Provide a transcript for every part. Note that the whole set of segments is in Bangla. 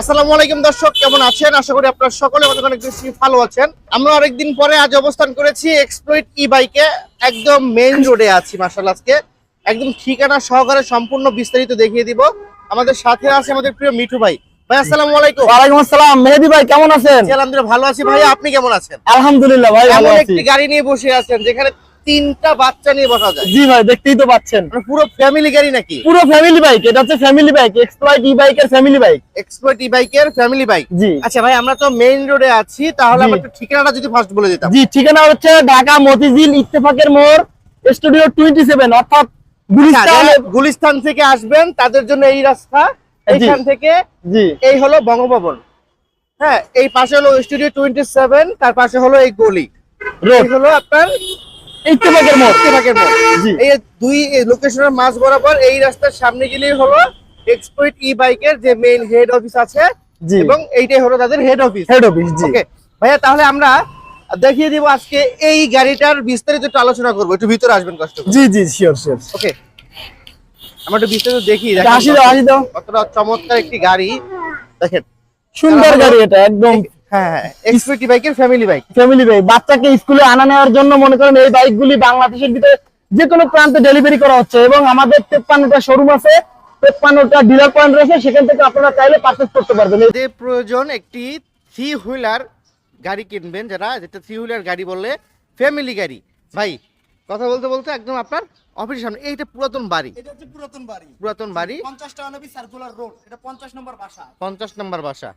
আসসালামু আলাইকুম দর্শক কেমন আছেন? আশা করি আপনারা সকলে অনেক অনেক বেশি ভালো আছেন। আমরা অনেকদিন পরে আজ অবস্থান করেছি ই বাইকে একদম মেইন রোডে আছি মার্শাল আজকে। একদম ঠিকানা সহকারে সম্পূর্ণ বিস্তারিত দেখিয়ে দিব। আমাদের সাথে আছে আমাদের প্রিয় মিঠু ভাই। ভাই আসসালামু আলাইকুম। ওয়ালাইকুম আসসালাম। মেহেদি ভাই কেমন আছেন? আলহামদুলিল্লাহ ভালো আছি ভাই। আপনি কেমন আছেন? আলহামদুলিল্লাহ ভাই ভালো এমন আছি। একটি গাড়ি নিয়ে বসে আছেন যেখানে তিনটা বাচ্চা নিয়ে বসা যায়। জি ভাই দেখতেই তো পাচ্ছেন। মানে পুরো ফ্যামিলি গাড়ি নাকি? পুরো ফ্যামিলি বাইক এটা হচ্ছে ফ্যামিলি বাইক এক্সপ্লয়েট ই বাইকের ফ্যামিলি বাইক এক্সপ্লয়েট ই বাইকের ফ্যামিলি বাইক জি। আচ্ছা ভাই আমরা তো মেইন রোডে আছি তাহলে। আমরা একটু ঠিকানাটা যদি ফার্স্ট বলে দিতাম। জি ঠিকানা হচ্ছে ঢাকা মতিঝিল ইত্তেফাকের মোড় স্টুডিও টোয়েন্টি সেভেন অর্থাৎ আচ্ছা, গুলিস্তান গুলিস্তান থেকে আসবেন তাদের জন্য এই রাস্তা এইখান থেকে জি। এই হলো বঙ্গভবন। হ্যাঁ এই পাশে হলো স্টুডিও টোয়েন্টি সেভেন তার পাশে হলো এই গলি। রোড হলো আপনার ইত্তেফাকের মোড়। ইত্তেফাকের মোড়। জি। এই দুই লোকেশনের মাঝ বরাবর এই রাস্তার সামনে গেলেই হলো এক্সপোর্ট ই বাইকের যে মেইন হেড অফিস আছে জি। এবং এইটাই হলো তাদের হেড অফিস হেড অফিস জি। ওকে ভাইয়া তাহলে আমরা দেখিয়ে দিব আজকে এই গাড়িটার বিস্তারিত একটু আলোচনা করব। একটু ভিতরে আসবেন কষ্ট জি জি শিওর শিওর ওকে আমরা একটু বিস্তারিত দেখি। দাও দাও। কতটা চমৎকার একটি গাড়ি। দেখেন। সুন্দর গাড়ি এটা একদম হ্যাঁ হ্যাঁ। বাইকের ফ্যামিলি বাইক ফ্যামিলি বাইক বাচ্চাকে স্কুলে আনা নেওয়ার জন্য মনে করেন এই বাইকগুলি বাংলাদেশের ভিতরে যে কোনো প্রান্তে ডেলিভারি করা হচ্ছে এবং আমাদের তেপ্পান্নটা শোরুম আছে তেপ্পান্নটা ডিলার পয়েন্ট রয়েছে সেখান থেকে আপনারা চাইলে পারচেস করতে পারবেন। যে প্রয়োজন একটি থ্রি হুইলার গাড়ি কিনবেন যারা যেটা থ্রি হুইলার গাড়ি বললে ফ্যামিলি গাড়ি। ভাই কথা বলতে বলতে একদম আপনার অফিসের সামনে এইটা পুরাতন বাড়ি। এটা হচ্ছে পুরাতন বাড়ি। পুরাতন বাড়ি। পঞ্চাশ টাকা নবী সার্কুলার রোড এটা পঞ্চাশ নম্বর বাসা। পঞ্চাশ নম্বর বাসা।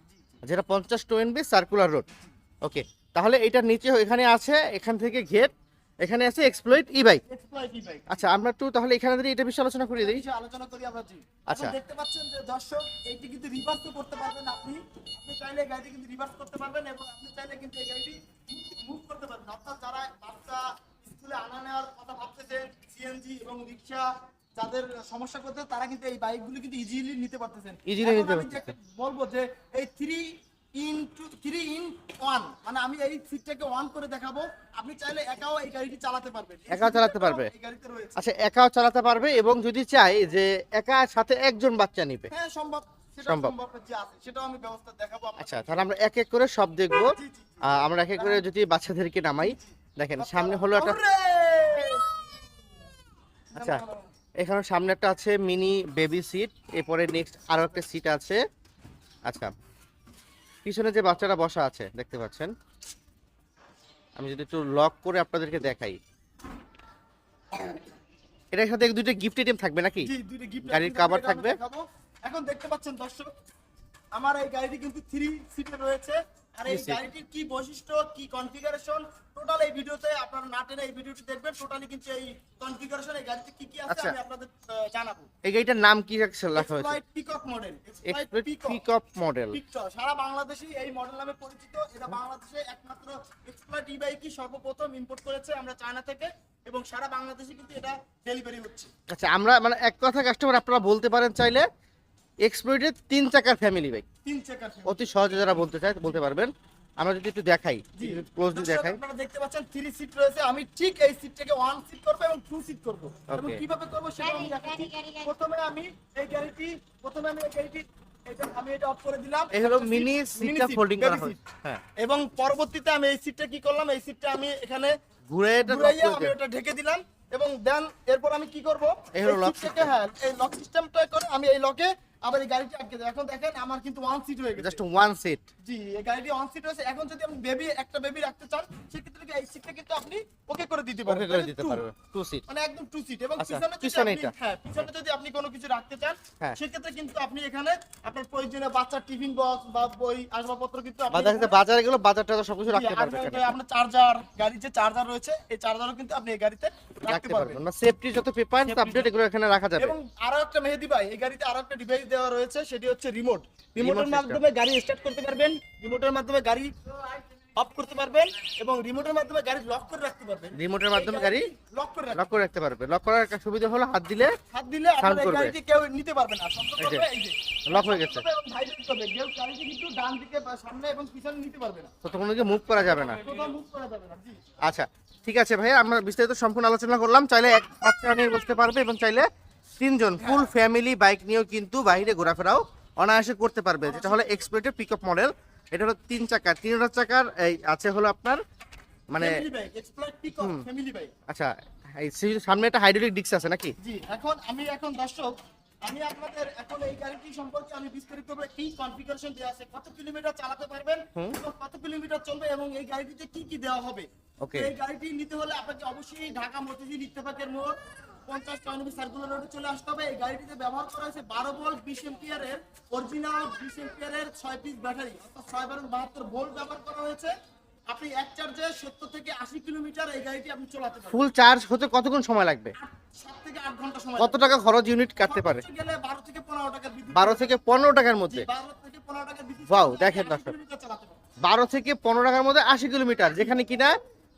যেটা পঞ্চাশ টোয়েন্টি সার্কুলার রোড ওকে তাহলে এটার নিচে এখানে আছে এখান থেকে ঘেট এখানে আছে এক্সপ্লয়েট ই বাইক আচ্ছা আমরা একটু তাহলে এখানে দিয়ে এটা বিষয়ে আলোচনা করে দিই। আলোচনা করি আমরা জি। আচ্ছা। দেখতে পাচ্ছেন যে দর্শক এইটি কিন্তু রিভার্স করতে পারবেন আপনি। আপনি চাইলে গাড়িটি কিন্তু রিভার্স করতে পারবেন এবং আপনি চাইলে কিন্তু এই গাড়িটি মুভ করতে পারবেন। অর্থাৎ যারা বাচ্চা স্কুলে আনা নেওয়ার কথা ভাবতেছে সিএনজি এবং রিক্সা যাদের সমস্যা করতে তারা কিন্তু এই বাইকগুলো কিন্তু ইজিলি নিতে পারতেছেন। এখন নিতে বলব যে এই three in two three in one মানে আমি এই সিটটাকে অন করে দেখাবো। আপনি চাইলে একাও এই গাড়িটি চালাতে পারবেন। একাও চালাতে পারবে? এই গাড়িতে রয়েছে। আচ্ছা একাও চালাতে পারবে এবং যদি চাই যে একা সাথে একজন বাচ্চা নিবে। হ্যাঁ সম্ভব। সেটা সম্ভব। সেটাও আমি ব্যবস্থা দেখাবো আচ্ছা তাহলে আমরা এক এক করে সব দেখব। আমরা এক এক করে যদি বাচ্চাদেরকে নামাই। দেখেন সামনে হলো একটা আচ্ছা। এখানে সামনে একটা আছে মিনি বেবি সিট এরপরে নেক্সট আরও একটা সিট আছে। আচ্ছা পিছনে যে বাচ্চাটা বসা আছে দেখতে পাচ্ছেন? আমি যদি একটু লক করে আপনাদেরকে দেখাই। এটার সাথে দুইটা গিফট আইটেম থাকবে নাকি? গাড়ির আমি থাকবে? এখন দেখতে পাচ্ছেন দর্শক আমার এই গাড়িটি কিন্তু থ্রি সিটে রয়েছে। আর এই গাড়িটির কি বৈশিষ্ট্য কি কনফিগারেশন টোটাল এই ভিডিওতে আপনারা না টেনে এই ভিডিওটি দেখবেন। টোটালি কিন্তু এই কনফিগারেশন এই গাড়িতে কি কি আছে আচ্ছা। আমি আপনাদের জানাব। এই গাড়িটার নাম কি রাখছে লেখা হয়েছে? Exploit peacock model exploit pickup model সারা বাংলাদেশে এই মডেল নামে পরিচিত। এটা বাংলাদেশে একমাত্র এক্সপ্লয়েট ই বাইকই সর্বপ্রথম ইম্পোর্ট করেছে আমরা চায়না থেকে এবং সারা বাংলাদেশে কিন্তু এটা ডেলিভারি হচ্ছে। আচ্ছা আমরা মানে এক কথা কাস্টমার আপনারা বলতে পারেন চাইলে এক্সপ্লোরেটেড তিন চাকার ফ্যামিলি বাইক অতি সহজে যারা বলতে চায় বলতে পারবেন। আমরা যদি একটু দেখাই ক্লোজলি দেখাই। আপনারা দেখতে পাচ্ছেন থ্রি সিট রয়েছে। আমি ঠিক এই সিটটাকে ওয়ান সিট করব এবং টু সিট করব। এবং কীভাবে করব সেটা আমি দেখাচ্ছি। প্রথমে আমি এই গাড়িটি প্রথমে আমি এই গাড়িটি এটা আমি এটা অফ করে দিলাম। এই হলো মিনি সিটটা ফোল্ডিং করা। হয়। হ্যাঁ। এবং পরবর্তীতে আমি এই সিটটা কি করলাম? এই সিটটা আমি এখানে ঘুরে এটা আমি। ওটা ঢেকে দিলাম এবং দেন এরপর আমি কি করব? এই হলো lock সিটটাকে হ্যাঁ এই লক সিস্টেমটা করে আমি এই লকে আবার এই গাড়িটি আটকে এখন দেখেন আমার কিন্তু ওয়ান সিট হয়ে গেছে। জাস্ট ওয়ান সিট জি এই গাড়িটি অন সিট হয়েছে। এখন যদি আপনি বেবি একটা বেবি রাখতে চান সেক্ষেত্রে এই সিটটা কিন্তু আপনি ওকে করে দিতে পারবেন। ওকে করে দিতে two, পারবে। টু সিট মানে একদম টু সিট এবং আচ্ছা, পিছনে যদি আপনি হ্যাঁ পিছনে যদি আপনি কোনো কিছু রাখতে চান হ্যাঁ। সেক্ষেত্রে কিন্তু আপনি এখানে আপনার প্রয়োজনীয় বাচ্চার টিফিন বক্স বা বই আসবাবপত্র কিন্তু আপনি বাজারে বাজারে গেলে বাজার টাজার সবকিছু রাখতে আর পারবে ওই এখানে। যে আপনার চার্জার গাড়ির যে চার্জার রয়েছে এই চার্জারও কিন্তু আপনি এই গাড়িতে রাখতে পারবেন। পারবেন। মানে সেফটি যত পেপার আপডেট এগুলো এখানে রাখা যাবে। এবং আরও একটা মেহেদি ভাই এই গাড়িতে আরও একটা ডিভাইস দেওয়া রয়েছে সেটি হচ্ছে রিমোট রিমোটের মাধ্যমে গাড়ি স্টার্ট করতে পারবেন রিমোটের মাধ্যমে গাড়ি অফ করতে পারবেন এবং রিমোটের মাধ্যমে গাড়ি লক করে রাখতে পারবেন। রিমোটের মাধ্যমে গাড়ি লক করে লক করে রাখতে পারবে লক করার একটা সুবিধা হলো হাত দিলে হাত দিলে আপনার গাড়িটি কেউ নিতে পারবে না। শব্দ এই যে, করবে, এই যে। লক হয়ে গেছে। এবং vibrate কেউ গাড়িটি কিন্তু ডান দিকে বা সামনে এবং পিছনে নিতে পারবে না। তো দিকে মুভ করা যাবে না। মুভ করা যাবে না। জি। আচ্ছা ঠিক আছে ভাই আমরা বিস্তারিত সম্পূর্ণ আলোচনা করলাম। চাইলে এক বাচ্চা নিয়ে বসতে পারবে এবং চাইলে তিনজন ফুল ফ্যামিলি বাইক নিয়েও কিন্তু বাইরে ঘোরাফেরাও অনায়াসে করতে পারবে। যেটা হলো এক্সপ্লোরেটের পিকআপ মডেল এটা হলো তিন চাকার। তিন হাজার চাকার এই আছে হলো আপনার মানে আচ্ছা এই সামনে একটা হাইড্রোলিক ডিস্ক আছে নাকি? জি এখন আমি এখন দর্শক আমি আপনাদের এখন এই গাড়িটি সম্পর্কে আমি বিস্তারিত কি কনফিগারেশন দেওয়া আছে কত কিলোমিটার চালাতে পারবেন এবং কত কিলোমিটার চলবে এবং এই গাড়িটিতে কি কি দেওয়া হবে. এই গাড়িটি নিতে হলে আপনাকে অবশ্যই ঢাকা মতিঝিল ইত্তেফাকের মোড় পঞ্চাশ টয়নবি সার্কুলার রোডে চলে আসতে হবে। এই গাড়িটিতে ব্যবহার করা হয়েছে বারো ভোল্ট বিশ এম্পিয়ারের অরিজিনাল বিশ এম্পিয়ারের ছয় পিস ব্যাটারি অর্থাৎ ছয় বারো বাহাত্তর ভোল্ট ব্যবহার করা হয়েছে। আপনি এক চার্জে সত্তর থেকে আশি কিলোমিটার এই গাড়িটি আপনি চালাতে পারবেন। ফুল চার্জ হতে কতক্ষণ সময় লাগবে? সাত থেকে আট ঘণ্টা সময় কত টাকা খরচ ইউনিট কাটতে পারে? গেলে বারো থেকে পনেরো টাকা বিদ্যুৎ বারো থেকে পনেরো টাকার মধ্যে? বারো থেকে পনেরো বিদ্যুৎ দেখেন দর্শক। বারো থেকে পনেরো টাকার মধ্যে আশি কিলোমিটার যেখানে কিনা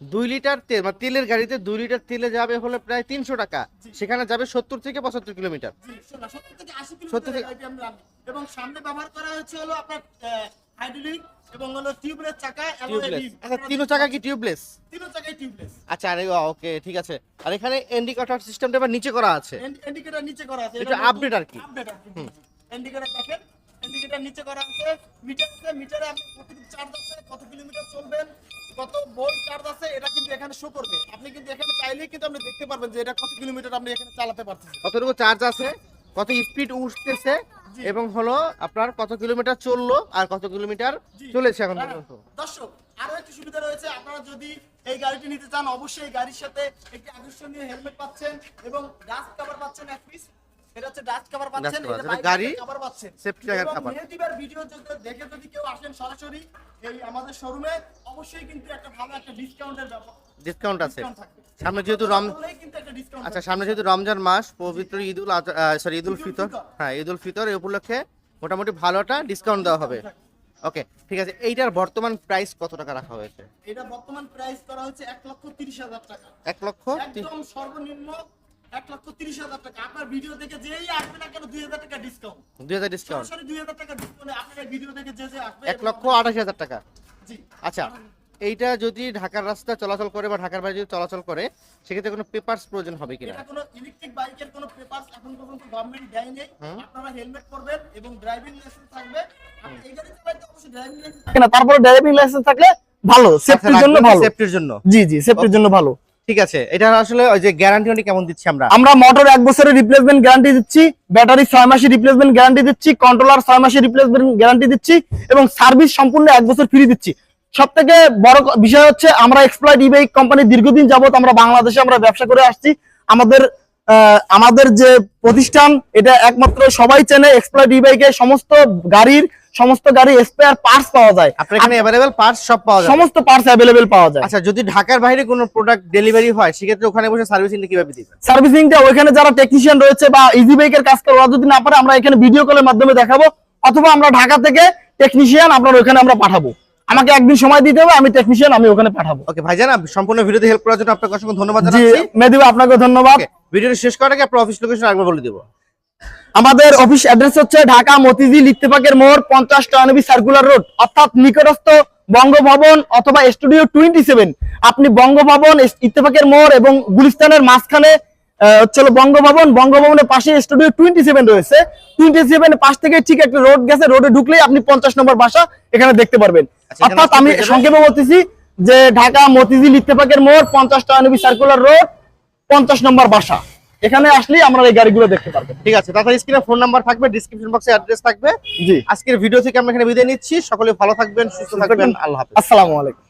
দুই লিটার তেল মানে তেলের গাড়িতে দুই লিটার তেলে যাবে হলে প্রায় তিনশো টাকা। সেখানে যাবে সত্তর থেকে পঁচাত্তর কিলোমিটার। জি, সত্তর থেকে আশি 70 কিলোমিটার থেকে- গাড়িটি আমরা রাখি। এবং সামনে ব্যবহার করা হলো আপনার হাইড্রোলিক এবং হলো টিউবলেস চাকা টিউবলেস আচ্ছা তিনও চাকা কি টিউবলেস আচ্ছা আরে ওকে ঠিক আছে। আর এখানে ইন্ডিকেটর সিস্টেমটা এবার নিচে করা আছে। ইন্ডিকেটর নিচে করা আছে। এটা update আর কি? আপডেট আর কি। ইন্ডিকেটর দেখেন ইন্ডিকেটর নিচে করা আছে। মিটার আছে মিটারে আপনি কত চার্জ আছে কত কিলোমিটার চলবেন কত ভোল্ট চার্জ আছে এটা কিন্তু এখানে শো করবে। আপনি কিন্তু এখানে চাইলেই কিন্তু আপনি দেখতে পারবেন যে এটা কত কিলোমিটার আপনি এখানে চালাতে পারতেছেন। কতটুকু চার্জ আছে কত স্পিড উঠতেছে এবং হলো আপনার কত কিলোমিটার চলল আর কত কিলোমিটার। চলেছে এখন হ্যাঁ, পর্যন্ত। দর্শক আরও একটি সুবিধা রয়েছে আপনারা যদি এই গাড়িটি নিতে চান অবশ্যই গাড়ির সাথে একটি আকর্ষণীয় হেলমেট পাচ্ছেন এবং ডাস্ট কভার পাচ্ছেন এক পিস এটা হচ্ছে ডাস্ট কভার পাচ্ছেন এটা গাড়ি কভার পাচ্ছেন। safety টাকার এবং cover। ভিডিও যদি দেখে যদি কেউ আসেন সরাসরি এই আমাদের শোরুমে অবশ্যই কিন্তু একটা ভালো একটা ডিসকাউন্টের ব্যাপার ডিসকাউন্ট আছে। সামনে যেহেতু রম আচ্ছা সামনে যেহেতু রমজান মাস পবিত্র ঈদুল সরি ঈদুল ফিতর। হ্যাঁ ঈদুল ফিতর এই উপলক্ষে মোটামুটি ভালো একটা ডিসকাউন্ট দেওয়া হবে। ওকে ঠিক আছে। এইটার বর্তমান প্রাইস কত টাকা রাখা হয়েছে? এটা বর্তমান প্রাইস করা হচ্ছে এক লক্ষ তিরিশ হাজার টাকা। এক লক্ষ একদম সর্বনিম্ন এক লক্ষ তিরিশ হাজার টাকা। আপনার ভিডিও দেখে যেই আসবে না কেন দুই হাজার টাকা ডিসকাউন্ট দুই হাজার ডিসকাউন্ট সরাসরি দুই হাজার টাকা ডিসকাউন্ট আপনার ভিডিও দেখে যে যে আসবে এক লক্ষ আঠাশ হাজার টাকা। জি। আচ্ছা এইটা যদি ঢাকার রাস্তা চলাচল করে বা ঢাকার বাইরে যদি চলাচল করে সেক্ষেত্রে কোনো পেপারস প্রয়োজন হবে কিনা? এটা কোনো ইলেকট্রিক বাইকের কোনো পেপারস এখন পর্যন্ত গভর্নমেন্ট দেয় আপনারা হেলমেট পরবেন এবং ড্রাইভিং লাইসেন্স থাকবে। আপনি এই গাড়ি চালাইতে অবশ্যই ড্রাইভিং লাইসেন্স থাকে না তারপরে ড্রাইভিং লাইসেন্স থাকলে ভালো সেফটির জন্য ভালো। সেফটির জন্য। জি জি সেফটির জন্য ভালো। ঠিক আছে এটা আসলে ওই যে গ্যারান্টি কেমন দিচ্ছি আমরা? আমরা মোটর এক বছরের রিপ্লেসমেন্ট গ্যারান্টি দিচ্ছি ব্যাটারি ছয় মাসের রিপ্লেসমেন্ট গ্যারান্টি দিচ্ছি কন্ট্রোলার ছয় মাসের রিপ্লেসমেন্ট গ্যারান্টি দিচ্ছি এবং সার্ভিস সম্পূর্ণ এক বছর ফ্রি দিচ্ছি। সব থেকে বড় বিষয় হচ্ছে আমরা এক্সপ্লয়েড ই বাইক কোম্পানি দীর্ঘদিন যাবত আমরা বাংলাদেশে আমরা ব্যবসা করে আসছি। আমাদের আমাদের যে প্রতিষ্ঠান, এটা একমাত্র সবাই চেনে। এক্সপ্লয়েড ই বাইকে সমস্ত গাড়ির সমস্ত গাড়ি স্পেয়ার পার্টস পাওয়া যায়। আপনার এখানে অ্যাভেলেবেল পার্টস সব পাওয়া যাবে। সমস্ত পার্টস অ্যাভেলেবেল পাওয়া যায়। আচ্ছা যদি ঢাকার বাইরে কোনো প্রোডাক্ট ডেলিভারি হয় সেক্ষেত্রে ওখানে বসে সার্ভিসিংটা কীভাবে দিবেন? সার্ভিসিংটা ওইখানে যারা টেকনিশিয়ান রয়েছে বা ইজি বাইকের কাজ করে ওরা যদি না পারে আমরা এখানে ভিডিও কলের মাধ্যমে দেখাবো। অথবা আমরা ঢাকা থেকে টেকনিশিয়ান আপনার ওখানে আমরা পাঠাবো। আমাকে একদিন সময় দিতে হবে আমি টেকনিশিয়ান আমি ওখানে পাঠাবো। ওকে ভাইজান আপনি সম্পূর্ণ ভিডিওতে হেল্প করার জন্য আপনাকে অসংখ্য ধন্যবাদ জানাচ্ছি। মেদিব আপনাকে ধন্যবাদ। ভিডিওটি শেষ করার আগে আপনার অফিস লোকেশন একবার বলে দিব। আমাদের অফিস অ্যাড্রেস হচ্ছে ঢাকা মতিঝিল ইত্তেফাকের মোড় পঞ্চাশ টয়ানবি সার্কুলার রোড অর্থাৎ নিকটস্থ বঙ্গভবন অথবা স্টুডিও টোয়েন্টি সেভেন আপনি বঙ্গভবন ইত্তেফাকের মোড় এবং গুলিস্তানের মাঝখানে হচ্ছে বঙ্গভবন বঙ্গভবনের পাশে স্টুডিও টোয়েন্টি সেভেন রয়েছে। টোয়েন্টি সেভেন পাশ থেকে ঠিক একটা রোড গেছে রোডে ঢুকলেই আপনি পঞ্চাশ নম্বর বাসা এখানে দেখতে পারবেন। আচ্ছা, অর্থাৎ আমি? সংক্ষেপে বলতেছি যে ঢাকা মতিঝিল ইত্তেফাকের মোড় পঞ্চাশ টয়ানবি সার্কুলার রোড পঞ্চাশ নম্বর বাসা। এখানে আসলেই আমরা এই গাড়িগুলো দেখতে পারব। ঠিক আছে তাছাড়া স্ক্রিনে ফোন নাম্বার থাকবে ডিসক্রিপশন বক্সে অ্যাড্রেস থাকবে। জি। আজকের ভিডিও থেকে আমরা এখানে বিদায় নিচ্ছি সকলে ভালো থাকবেন সুস্থ থাকবেন। আল্লাহ হাফেজ। আসসালামু আলাইকুম।